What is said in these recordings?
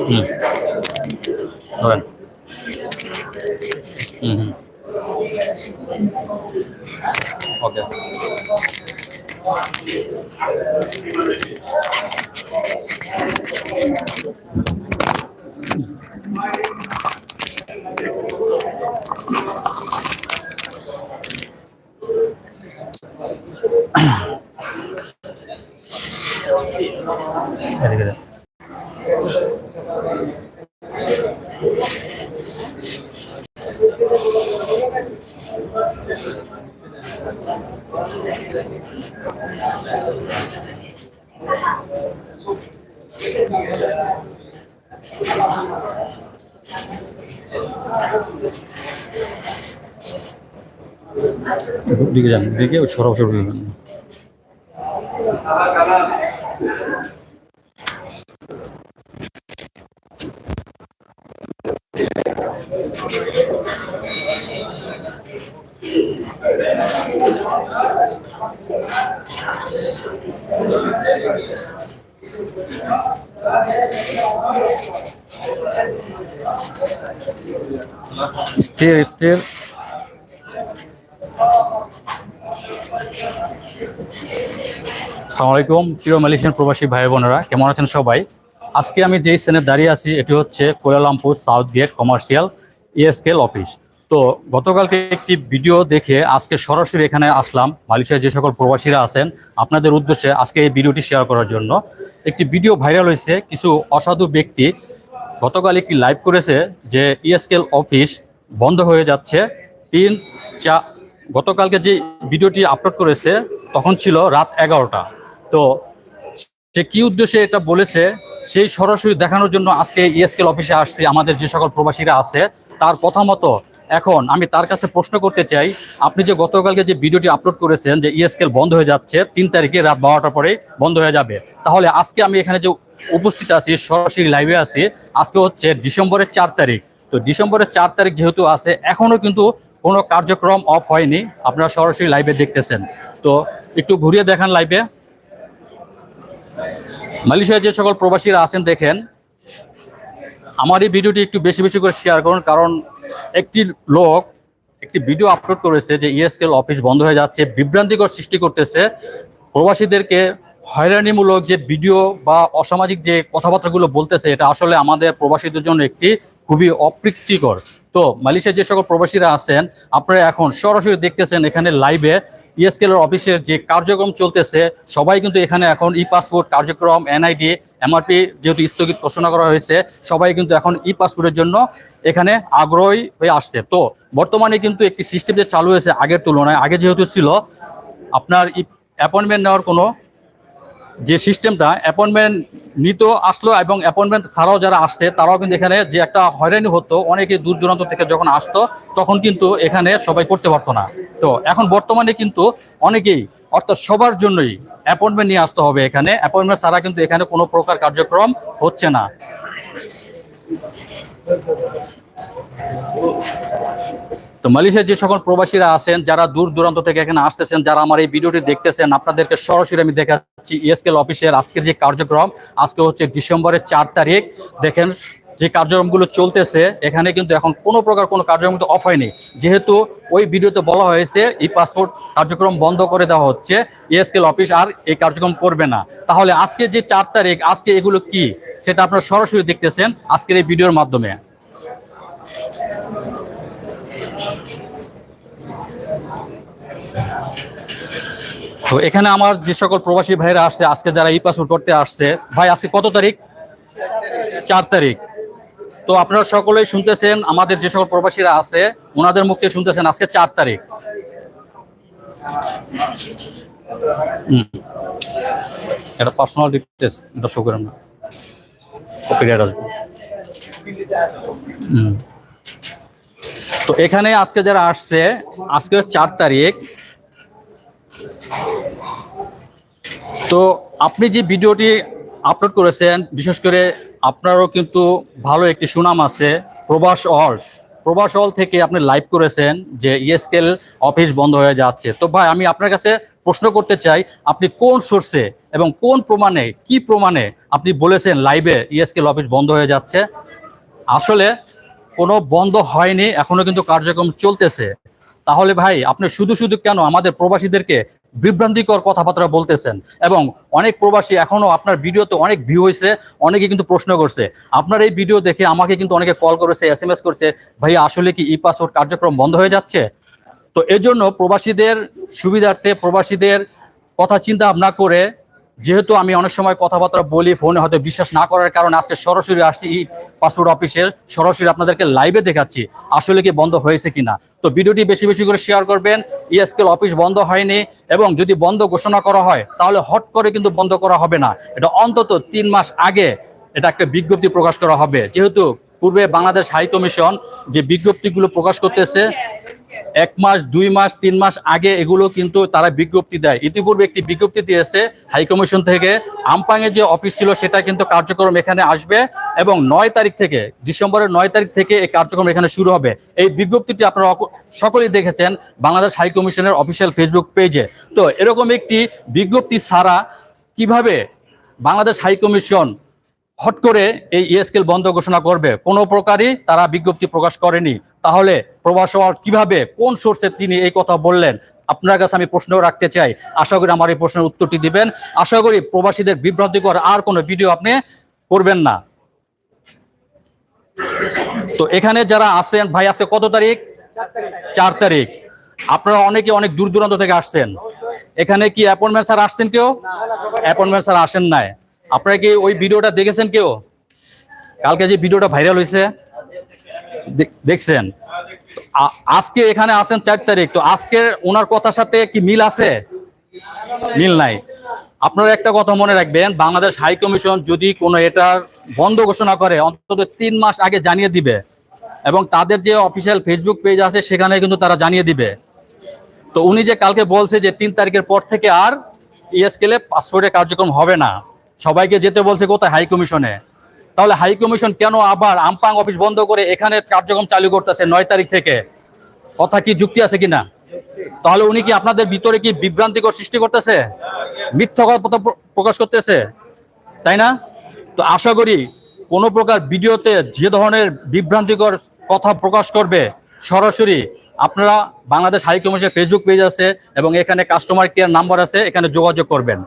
হুম ধরেন হুম হুম ওকে দিকে যান দিকে ওই সরাসরি দিকে যান। স্থির স্থির আসসালামু আলাইকুম। প্রিয় মালয়েশিয়ান প্রবাসী ভাই বোনেরা, কেমন আছেন সবাই? আজকে আমি যে স্থানে দাঁড়িয়ে আছি, এটি হচ্ছে Kuala Lumpur south gate commercial ইএসকেল office. তো গতকালকে একটি ভিডিও দেখে আজকে সরাসরি এখানে আসলাম। মালয়েশিয়ার যে সকল প্রবাসীরা আছেন, আপনাদের উদ্দেশ্যে আজকে এই ভিডিওটি শেয়ার করার জন্য। একটি ভিডিও ভাইরাল হয়েছে, কিছু অসাধু ব্যক্তি গতকাল একটি লাইভ করেছে যে ইএসকেল অফিস বন্ধ হয়ে যাচ্ছে। তিন, চা গতকালকে যে ভিডিওটি আপলোড করেছে, তখন ছিল রাত এগারোটা। তো সে কি উদ্দেশ্যে এটা বলেছে, সেই সরাসরি দেখানোর জন্য আজকে ইএসকেল অফিসে আসছে। আমাদের যে সকল প্রবাসীরা আছে, তার কথা মতো এখন আমি তার কাছে প্রশ্ন করতে চাই, আপনি যে গতকালকে যে ভিডিওটি আপলোড করেছেন যে ইএসকেল বন্ধ হয়ে যাচ্ছে, তিন তারিখে রাত বারোটার পরে বন্ধ হয়ে যাবে। তাহলে আজকে আমি এখানে যে উপস্থিত আছি, সরাসরি লাইভে আছি, আজকে হচ্ছে ডিসেম্বরের চার তারিখ। তো ডিসেম্বরের চার তারিখ যেহেতু আছে এখনও কিন্তু কোনো কার্যক্রম অফ হয়নি, আপনারা সরাসরি লাইভে দেখতেছেন। তো একটু ঘুরিয়ে দেখান লাইভে মালয়েশিয়ার যে সকল প্রবাসীরা আছেন, দেখেন, আমার এই ভিডিওটি একটু বেশি বেশি করে শেয়ার করুন, কারণ একটি লোক একটি ভিডিও আপলোড করেছে যে ইএসকেল অফিস বন্ধ হয়ে যাচ্ছে, বিভ্রান্তিকর সৃষ্টি করতেছে। প্রবাসীদেরকে হয়রানিমূলক যে ভিডিও বা অসামাজিক যে কথাবার্তাগুলো বলতেছে, এটা আসলে আমাদের প্রবাসীদের জন্য একটি খুবই অপ্রীতিকর। তো মালয়েশিয়ার যে সকল প্রবাসীরা আছেন, আপনারা এখন সরাসরি দেখতেছেন এখানে লাইভে ইএসকেল অফিসের যে কার্যক্রম চলতেছে, সবাই কিন্তু এখানে এখন ই পাসপোর্ট কার্যক্রম এনআইডি এমআরপি যেহেতু স্থগিত ঘোষণা করা হয়েছে, সবাই কিন্তু এখন ই পাসপোর্টের জন্য এখানে আগ্রহী হয়ে আসছে। তো বর্তমানে কিন্তু একটি সিস্টেম যে চালু হয়েছে আগের তুলনায়, আগে যেহেতু ছিল, আপনার অ্যাপয়েন্টমেন্ট নেওয়ার কোনো যে সিস্টেমটা অ্যাপয়েন্টমেন্ট নিত আসলো এবং অ্যাপয়েন্টমেন্ট ছাড়াও যারা আসছে, তারাও কিন্তু এখানে যে একটা হয়রানি হতো, অনেকে দূর দূরান্ত থেকে যখন আসতো, তখন কিন্তু এখানে সবাই করতে পারতো না। তো এখন বর্তমানে কিন্তু অনেকেই, অর্থাৎ সবার জন্যই অ্যাপয়েন্টমেন্ট নিয়ে আসতে হবে এখানে। অ্যাপয়েন্টমেন্ট ছাড়া কিন্তু এখানে কোনো প্রকার কার্যক্রম হচ্ছে না। তো মালয়েশিয়ার যে সকল প্রবাসীরা আছেন, যারা দূর দূরান্ত থেকে এখানে আসতেছেন, যারা আমার এই ভিডিওটি দেখতেছেন, আপনাদেরকে সরাসরি আমি দেখাচ্ছি ইএসকেল অফিসের আজকের যে কার্যক্রম। আজকে হচ্ছে ডিসেম্বরের চার তারিখ। দেখেন যে কার্যক্রমগুলো চলতেছে, এখানে কিন্তু এখন কোনো প্রকার কোনো কার্যক্রম কিন্তু অফ হয়নি। যেহেতু ওই ভিডিওতে বলা হয়েছে, এই পাসপোর্ট কার্যক্রম বন্ধ করে দেওয়া হচ্ছে, ইএসকেল অফিস আর এই কার্যক্রম করবে না। তাহলে আজকে যে চার তারিখ, আজকে এগুলো কি? সেটা আপনারা সরাসরি দেখতেছেন আজকের এই ভিডিওর মাধ্যমে। তো এখানে আমার যে সকল প্রবাসী ভাইরা আসছে, আজকে যারা ই পাসপোর্ট করতে আসছে, ভাই, আজকে কত তারিখ? চার তারিখ। তো আপনারা সকলেই শুনতেছেন, আমাদের যে সকল প্রবাসীরা আছে, ওনাদের মুখে শুনতেছেন, আজকে চার তারিখ। এটা পার্সোনাল ডিটেলস শো করেন। তো এখানে আজকে যারা আসছে, আজকে চার তারিখ। তো আপনি যে ভিডিওটি আপলোড করেছেন, বিশেষ করে আপনারও কিন্তু ভালো একটি সুনাম আছে, প্রবাস অল প্রবাস অল থেকে আপনি লাইভ করেছেন যে ইএসকেল অফিস বন্ধ হয়ে যাচ্ছে। তো ভাই, আমি আপনার কাছে প্রশ্ন করতে চাই, আপনি কোন সোর্সে এবং কোন প্রমাণে, কি প্রমাণে আপনি বলেছেন লাইভে ইএসকেল অফিস বন্ধ হয়ে যাচ্ছে? আসলে কোনো বন্ধ হয়নি, এখনও কিন্তু কার্যক্রম চলতেছে। তাহলে ভাই, আপনি শুধু শুধু কেন আমাদের প্রবাসীদেরকে বিভ্রান্তিকর কথাবার্তা বলতেছেন। এবং অনেক প্রবাসী এখনও আপনার ভিডিওতে অনেক ভিউ হয়েছে, অনেকে কিন্তু প্রশ্ন করছে। আপনার এই ভিডিও দেখে আমাকে কিন্তু অনেকে কল করেছে এস এম এস করছে, ভাই, আসলে কি ই পাসওয়ার্ড কার্যক্রম বন্ধ হয়ে যাচ্ছে? তো এজন্য প্রবাসীদের সুবিধার্থে, প্রবাসীদের কথা চিন্তা ভাবনা করে যেহেতু আমি অনেক সময় কথাবার্তা বলি, ফোনে হয়তো বিশ্বাস না করার কারণে আজকে সরাসরি আসছি পাসপোর্ট অফিসের, সরাসরি আপনাদেরকে লাইভে দেখাচ্ছি, আসলে কি বন্ধ হয়েছে কিনা। তো ভিডিওটি বেশি বেশি করে শেয়ার করবেন ইএসকেল অফিস বন্ধ হয়নি, এবং যদি বন্ধ ঘোষণা করা হয়, তাহলে হট করে কিন্তু বন্ধ করা হবে না। এটা অন্তত তিন মাস আগে এটা একটা বিজ্ঞপ্তি প্রকাশ করা হবে। যেহেতু পূর্বে বাংলাদেশ হাই কমিশন যে বিজ্ঞপ্তিগুলো প্রকাশ করতেছে এক মাস, দুই মাস, তিন মাস আগে এগুলো কিন্তু তারা বিজ্ঞপ্তি দেয়। ইতিপূর্বে একটি বিজ্ঞপ্তি দিয়েছে হাই কমিশন থেকে আমপাংয়ে যে অফিস ছিল সেটা কিন্তু কার্যক্রম এখানে আসবে এবং নয় তারিখ থেকে, ডিসেম্বরের নয় তারিখ থেকে এই কার্যক্রম এখানে শুরু হবে। এই বিজ্ঞপ্তিটি আপনারা সকলেই দেখেছেন বাংলাদেশ হাইকমিশনের অফিসিয়াল ফেসবুক পেজে। তো এরকম একটি বিজ্ঞপ্তি ছাড়া কীভাবে বাংলাদেশ হাইকমিশন হট করে এই ইএসকেল বন্ধ ঘোষণা করবে? কোনো প্রকারই তারা বিজ্ঞপ্তি প্রকাশ করেনি। তাহলে প্রবাস কীভাবে, কোন সোর্সে তিনি এই কথা বললেন? আপনার কাছে আমি প্রশ্ন রাখতে চাই। আশা করি আমার এই প্রশ্নের উত্তরটি দিবেন। আশা করি প্রবাসীদের বিভ্রান্তিকর আর কোনো ভিডিও আপনি করবেন না। তো এখানে যারা আছেন, ভাই আছে কত তারিখ? চার তারিখ। আপনারা অনেকে অনেক দূর দূরান্ত থেকে আসছেন। এখানে কি অ্যাপয়েন্টমেন্ট স্যার আসছেন কেউ? অ্যাপয়েন্টমেন্ট স্যার আসেন নাই। আপনারা কি ওই ভিডিওটা দেখেছেন কেউ? কালকে যে ভিডিওটা ভাইরাল হয়েছে দেখছেন? আজকে এখানে আসেন চার তারিখ, তো আজকের ওনার কথার সাথে কি মিল আছে? মিল নাই। আপনারা একটা কথা মনে রাখবেন, বাংলাদেশ হাই কমিশন যদি কোনো এটার বন্ধ ঘোষণা করে, অন্তত তিন মাস আগে জানিয়ে দিবে। এবং তাদের যে অফিসিয়াল ফেসবুক পেজ আছে, সেখানে কিন্তু তারা জানিয়ে দিবে। তো উনি যে কালকে বলছে যে তিন তারিখের পর থেকে আর ইএসকেলে পাসপোর্টের কার্যক্রম হবে না। সবাইকে যেতে বলছে কোথায়? হাই কমিশনে। তাহলে হাই কমিশন কেন আবার আমপাং অফিস বন্ধ করে এখানে কার্যক্রম চালু করতেছে নয় তারিখ থেকে? কথা কি যুক্তি আছে কিনা? তাহলে উনি কি আপনাদের ভিতরে কি বিভ্রান্তিকর সৃষ্টি করতেছে? মিথ্যা কথা প্রকাশ করতেছে? তাই না? তো আশা করি কোনো প্রকার ভিডিওতে যে ধরনের বিভ্রান্তিকর কথা প্রকাশ করবে, সরাসরি আপনারা বাংলাদেশ হাই কমিশনের ফেসবুক পেজ আছে এবং এখানে কাস্টমার কেয়ার নাম্বার আছে, এখানে যোগাযোগ করবেন।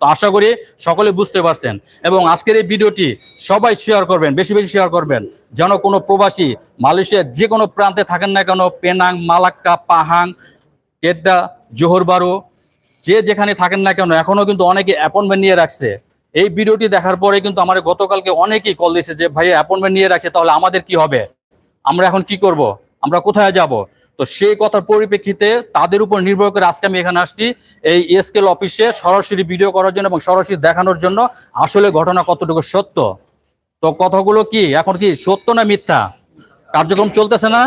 তো আশা করি সকলে বুঝতে পারছেন। এবং আজকের এই ভিডিওটি সবাই শেয়ার করবেন, বেশি বেশি শেয়ার করবেন। যেন কোনো প্রবাসী মালয়েশিয়ার যে কোনো প্রান্তে থাকেন না কেন, পেনাং, মালাক্কা, পাহাং, কেড্ডা জোহর বারো যে যেখানে থাকেন না কেন, এখনও কিন্তু অনেকে অ্যাপয়েন্টমেন্ট নিয়ে রাখছে। এই ভিডিওটি দেখার পরে কিন্তু আমার গতকালকে অনেকেই কল দিয়েছে যে ভাই অ্যাপয়েন্টমেন্ট নিয়ে রাখছে, তাহলে আমাদের কি হবে? আমরা এখন কি করব? আমরা কোথায় যাব? তো সেই কথার পরিপ্রেক্ষিতে তাদের উপর নির্ভর করে আজকে আমি এখানে আসছি এই এসকেল অফিসে সরাসরি ভিডিও করার জন্য এবং সরাসরি দেখানোর জন্য। আসলে ঘটনা কতটুকু সত্য? তো কথাগুলো কি? এখন কি সত্য না মিথ্যা? কার্যক্রম চলতেছে না?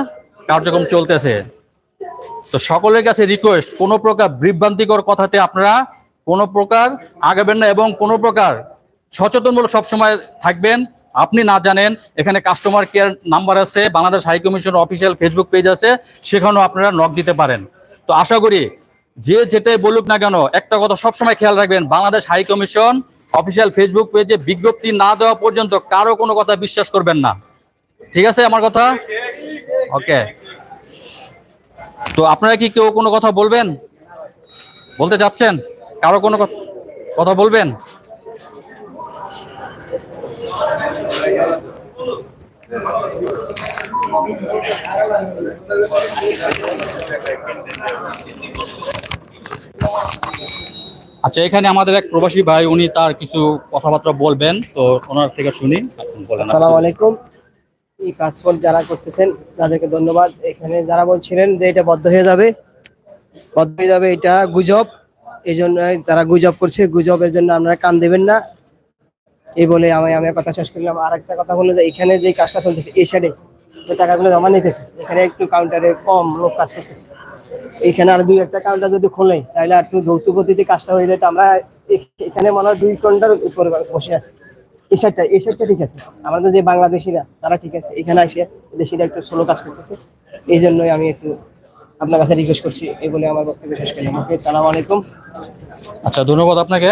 কার্যক্রম চলতেছে। তো সকলের কাছে রিকোয়েস্ট কোনো প্রকার বিভ্রান্তিকর কথাতে আপনারা কোনো প্রকার আগাবেন না এবং কোনো প্রকার সচেতনমূলক সবসময় থাকবেন। আপনি না জানেন, এখানে কাস্টমার কেয়ার নাম্বার আছে, Bangladesh high commission official Facebook page আছে, সেখানেও আপনারা নক দিতে পারেন। তো আশা করি যে যেটাই বলুক না কেন, একটা কথা সবসময় খেয়াল রাখবেন, Bangladesh high commission official Facebook পেজে বিজ্ঞপ্তি না দেওয়া পর্যন্ত কারও কোনো কথা বিশ্বাস করবেন না। ঠিক আছে আমার কথা? ওকে তো আপনারা কি কেউ কোনো কথা বলবেন? বলতে চাচ্ছেন? কারও কোনো কথা বলবেন? আচ্ছা এখানে আমাদের এক প্রবাসী ভাই, উনি তার কিছু কথাবার্তা বলবেন। তো ওনার থেকে শুনি। আসসালামু আলাইকুম। এই পাসপোর্ট যারা করতেছেন, তাদেরকে ধন্যবাদ। এখানে যারা বলছিলেন যে এটা বদ্ধ হয়ে যাবে, বদ্ধ হয়ে যাবে এটা গুজব। এই তারা গুজব করছে। গুজবের জন্য আপনারা কান দেবেন না। এই বলে আমি আমি কথা শেষ করলাম। আর একটা কথা হলো যে এখানে যে কাজটা চলতেছে, এই সাইডে যে টাকাগুলো জমা নিতেছে, এখানে একটু কাউন্টারে কম লোক কাজ করতেছে। এখানে আর দুই একটা কাউন্টার যদি খোলে, তাহলে আর একটু দ্রুত গতিতে কাজটা হয়ে তো আমরা এখানে মনে হয় দুই ঘণ্টার উপরে বসে আছি। এই সাইডটা এই সাইডটা ঠিক আছে। আমাদের যে বাংলাদেশিরা, তারা ঠিক আছে। এখানে আসে দেশিরা একটু স্লো কাজ করতেছে। এই জন্যই আমি একটু আপনার কাছে রিকোয়েস্ট করছি। এই বলে আমার বক্তব্য শেষ করলাম। ওকে সালাম আলাইকুম। আচ্ছা ধন্যবাদ আপনাকে।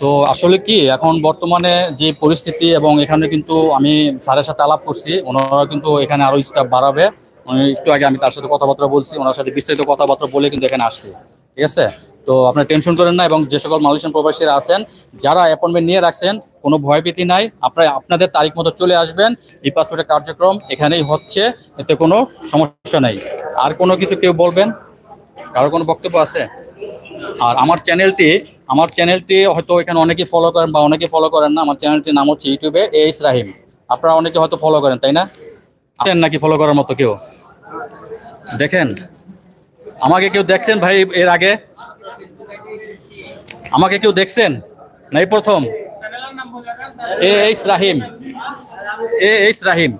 তো আসলে কি, এখন বর্তমানে যে পরিস্থিতি এবং এখানে কিন্তু আমি স্যারের সাথে আলাপ করছি, ওনারা কিন্তু এখানে আরও স্টাফ বাড়াবে। একটু আগে আমি তার সাথে কথাবার্তা বলছি, ওনার সাথে বিস্তারিত কথাবার্তা বলে কিন্তু এখানে আসছি, ঠিক আছে? তো আপনার টেনশন করেন না এবং যে সকল মালয়েশিয়ান প্রবাসীরা আছেন, যারা অ্যাপয়েন্টমেন্ট নিয়ে রাখছেন, কোনো ভয়ভীতি নাই। আপনারা, আপনাদের তারিখ মতো চলে আসবেন ই পাসপোর্টের কার্যক্রম এখানেই হচ্ছে, এতে কোনো সমস্যা নাই। আর কোনো কিছু কেউ বলবেন? কারও কোনো বক্তব্য আছে? আর আমার চ্যানেলটি আমার চ্যানেলটি হয়তো এখানে অনেকেই ফলো করেন বা অনেকে ফলো করেন না, আমার চ্যানেলটির নাম হচ্ছে ইউটিউবে এইস রাহিম। আপনারা অনেকে হয়তো ফলো করেন, তাই না? আছেন নাকি ফলো করার মতো কেউ? দেখেন, আমাকে কেউ দেখছেন ভাই এর আগে? আমাকে কেউ দেখছেন? নাই প্রথম? A H Rahim. A H Rahim.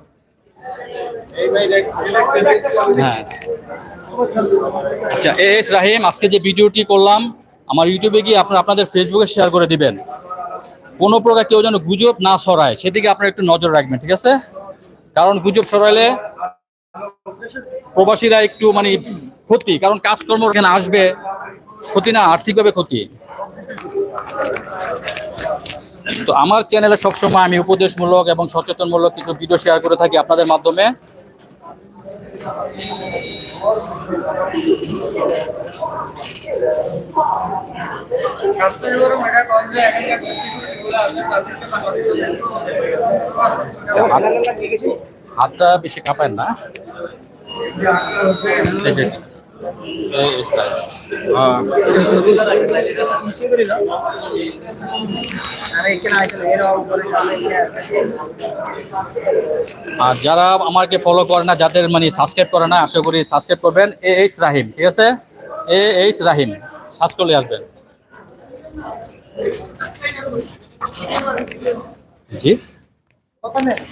হ্যাঁ। আচ্ছা এস রাহিম, আজকে যে ভিডিওটি করলাম, আমার ইউটিউবে গিয়ে আপনারা আপনাদের ফেসবুকে শেয়ার করে দিবেন। কোনো প্রকার কেউ যেন গুজব না ছড়ায়, সেদিকে আপনারা একটু নজর রাখবেন, ঠিক আছে? কারণ গুজব ছড়াইলে প্রবাসীরা একটু মানে ক্ষতি, কারণ কাজকর্ম এখানে আসবে, ক্ষতি না, আর্থিকভাবে ক্ষতি। তো আমার চ্যানেলে সবসময় আমি উপদেশমূলক এবং সচেতনমূলক কিছু ভিডিও শেয়ার করে থাকি আপনাদের মাধ্যমে। হাতটা বেশি কাঁপায় না। আর যারা আমাকে ফলো করে না, যাদের মানে সাবস্ক্রাইব করে না, আশা করি সাবস্ক্রাইব করবেন। এ এইচ রাহিম, ঠিক আছে? এ এইচ রাহিম সার্চ করলে আসবেন। জি?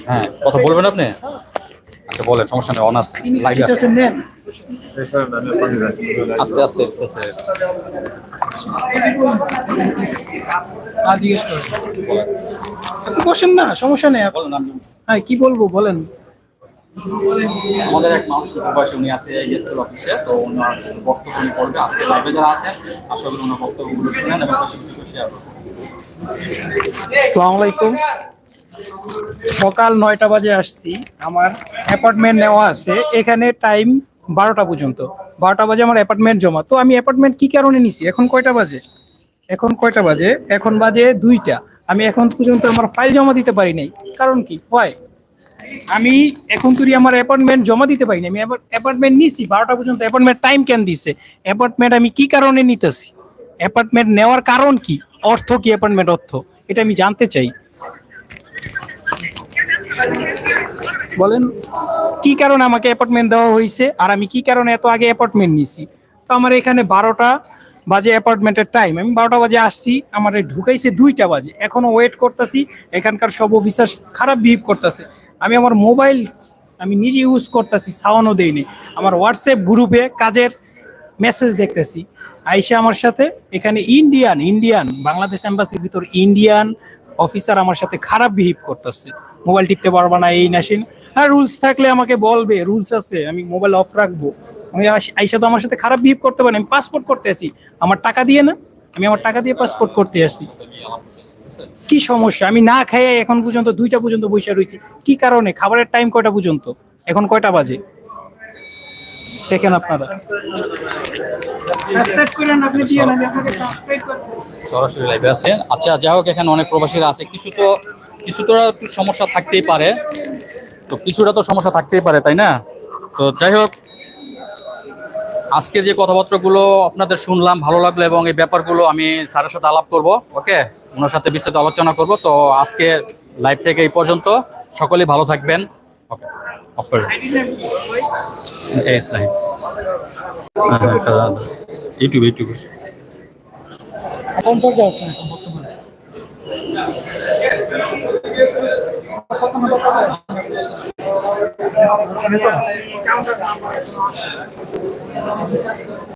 হ্যাঁ কথা বলবেন আপনি? আচ্ছা বলেন সমস্যা নেই অনার্স লাইভে আছে আস্তে আস্তে আস্তে আস্তে বসেন না সমস্যা নেই। বলেন হ্যাঁ কি বলব বলেন। আমাদের এক মানুষ প্রবাসী উনি আছে ইএসএল অফিসে তো ওনার বক্তব্য উনি করবে আজকে লাইভে যারা আছেন আশা করি ওনার বক্তব্যগুলো শুনেন এবং করে শেয়ার করবেন আসসালামু আলাইকুম। সকাল নয়টা বাজে আসছি। আমার অ্যাপার্টমেন্ট নেওয়া আছে। এখানে টাইম বারোটা পর্যন্ত। বারোটা বাজে আমার অ্যাপার্টমেন্ট জমা। তো আমি অ্যাপার্টমেন্ট কি কারণে নিছি? এখন কয়টা বাজে? এখন কয়টা বাজে? এখন বাজে দুইটা। আমি এখন পর্যন্ত আমার ফাইল জমা দিতে পারি নাই। কারণ কি? হয় আমি এখন তুই আমার অ্যাপার্টমেন্ট জমা দিতে পারিনি আমি অ্যাপার্টমেন্ট নিছি। বারোটা পর্যন্ত অ্যাপার্টমেন্ট টাইম কেন দিছে? অ্যাপার্টমেন্ট আমি কি কারণে নিতেছি? অ্যাপার্টমেন্ট নেওয়ার কারণ কি? অর্থ কি? অ্যাপার্টমেন্ট অর্থ? এটা আমি জানতে চাই। বলেন। কি কারণে আমাকে অ্যাপার্টমেন্ট দেওয়া হয়েছে? আর আমি কি কারণে এত আগে অ্যাপার্টমেন্ট নিছি? তো আমার এখানে বারোটা বাজে অ্যাপার্টমেন্টের টাইম আমি বারোটা বাজে আসছি, আমার ঢুকাইছে দুইটা বাজে। এখনও ওয়েট করতেছি, এখানকার সব অফিসার খারাপ বিহেভ করতেছে। আমি আমার মোবাইল আমি নিজে ইউজ করতেছি সাওয়ানও দেইনি। আমার হোয়াটসঅ্যাপ গ্রুপে কাজের মেসেজ দেখতেছি। আইসা আমার সাথে, এখানে ইন্ডিয়ান ইন্ডিয়ান বাংলাদেশ এম্বাসির ভিতর ইন্ডিয়ান অফিসার আমার সাথে খারাপ বিহেভ করতেছে। মোবাইল টিপতে পারবা না এই নাসিন। হ্যাঁ রুলস থাকলে আমাকে বলবে রুলস আছে আমি মোবাইল অফ রাখব। আমি আইসা তো আমার সাথে খারাপ বিহেভ করতে পারি আমি পাসপোর্ট করতে আসি আমার টাকা দিয়ে না আমি আমার টাকা দিয়ে পাসপোর্ট করতে আসি কি সমস্যা? আমি না খাইয়ে এখন পর্যন্ত দুইটা পর্যন্ত বসে রয়েছি। কি কারণে? খাবারের টাইম কয়টা পর্যন্ত? এখন কয়টা বাজে? দেখেন আপনারা। সরাসরি লাইভে আছেন আচ্ছা যাই হোক এখানে অনেক প্রবাসীরা আছে। কিছু তো কিছু তো একটু সমস্যা থাকতেই পারে। তো কিছুটা তো সমস্যা থাকতেই পারে, তাই না? তো যাই হোক, আজকে যে কথাবার্তাগুলো আপনাদের শুনলাম, ভালো লাগল এবং এই ব্যাপারগুলো আমি স্যারের সাথে আলাপ করব, ওকে? ওনার সাথে বিস্তারিত আলোচনা করব। তো আজকে লাইভ থেকে এই পর্যন্ত সকলেই ভালো থাকবেন। ওকে অফ ইউটিউব, ইউটিউবে। বর্তমানে